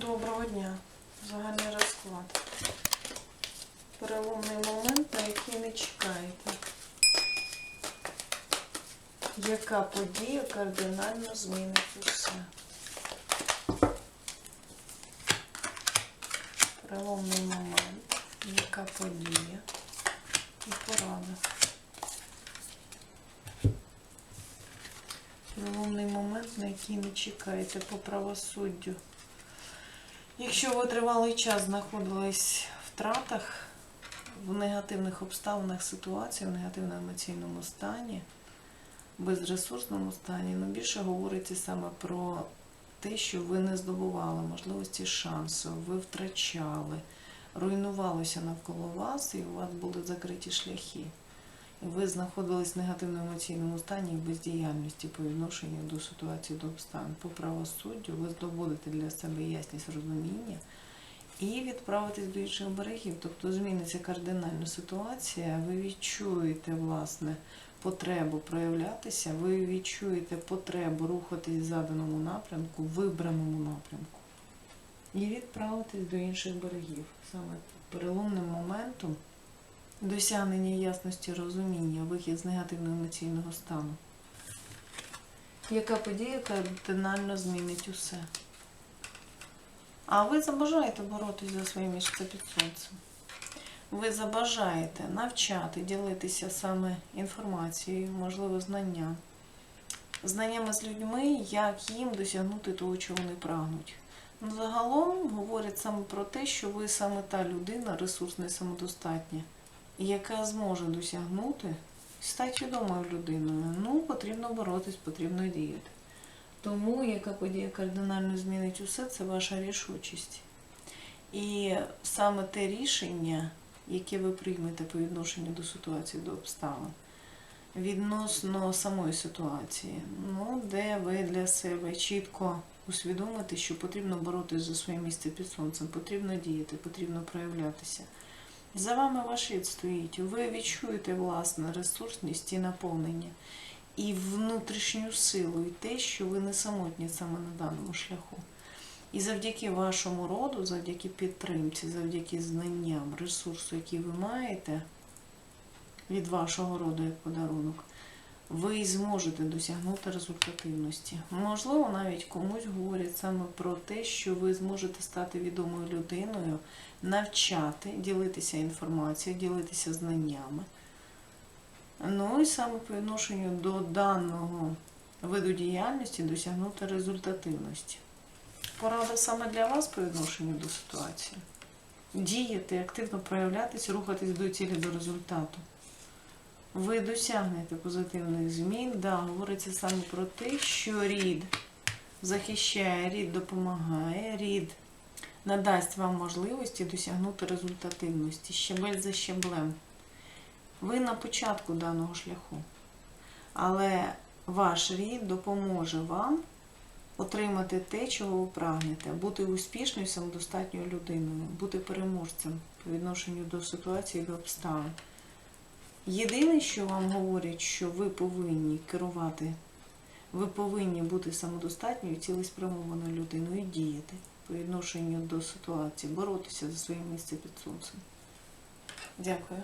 Доброго дня. Загальний розклад. Переломний момент, на який не чекаєте. Яка подія кардинально змінить усе? Переломний момент. Яка подія? І порада. Переломний момент, на який не чекаєте по правосуддю. Якщо ви тривалий час знаходились в втратах, в негативних обставинах ситуації, в негативному емоційному стані, безресурсному стані, ну більше говориться саме про те, що ви не здобували можливості шансу, ви втрачали, руйнувалося навколо вас, і у вас були закриті шляхи. Ви знаходились в негативному емоційному стані і бездіяльності по відношенню до ситуації, до обставин. По правосуддю ви здобудете для себе ясність розуміння і відправитесь до інших берегів. Тобто зміниться кардинальна ситуація, ви відчуєте, власне, потребу проявлятися, ви відчуєте потребу рухатись в заданому напрямку, вибраному напрямку. І відправитись до інших берегів. Саме переломним моментом досягнення ясності розуміння, вихід з негативного емоційного стану. Яка подія кардинально змінить усе? А ви забажаєте боротися за своє місце під сонцем. Ви забажаєте навчати, ділитися саме інформацією, можливо, знанням. Знаннями з людьми, як їм досягнути того, чого вони прагнуть. Ну, Загалом говорять саме про те, що ви саме та людина, ресурсна і самодостатня, яка зможе досягнути, стати відомою людиною. Ну, потрібно боротись, потрібно діяти. Тому, яка подія кардинально змінить усе, це ваша рішучість. І саме те рішення, яке ви приймете по відношенню до ситуації, до обставин, відносно самої ситуації, ну, де ви для себе чітко усвідомите, що потрібно боротися за своє місце під сонцем, потрібно діяти, потрібно проявлятися. За вами ваш рід стоїть. Ви відчуєте власне ресурсність і наповнення, і внутрішню силу, і те, що ви не самотні саме на даному шляху. І завдяки вашому роду, завдяки підтримці, завдяки знанням, ресурсу, який ви маєте від вашого роду як подарунок, ви зможете досягнути результативності. Можливо, навіть комусь говорять саме про те, що ви зможете стати відомою людиною, навчати, ділитися інформацією, ділитися знаннями. Ну і саме по відношенню до даного виду діяльності досягнути результативності. Порада саме для вас по відношенню до ситуації. Діяти, активно проявлятися, рухатись до цілі, до результату. Ви досягнете позитивних змін. Да, говориться саме про те, що рід захищає, рід допомагає, рід надасть вам можливості досягнути результативності щебель за щеблем. Ви на початку даного шляху. Але ваш рід допоможе вам отримати те, чого ви прагнете, бути успішною, самодостатньою людиною, бути переможцем по відношенню до ситуації, до обставин. Єдине, що вам говорять, що ви повинні керувати, ви повинні бути самодостатньою, цілеспрямованою людиною і діяти по відношенню до ситуації, боротися за своє місце під сонцем. Дякую.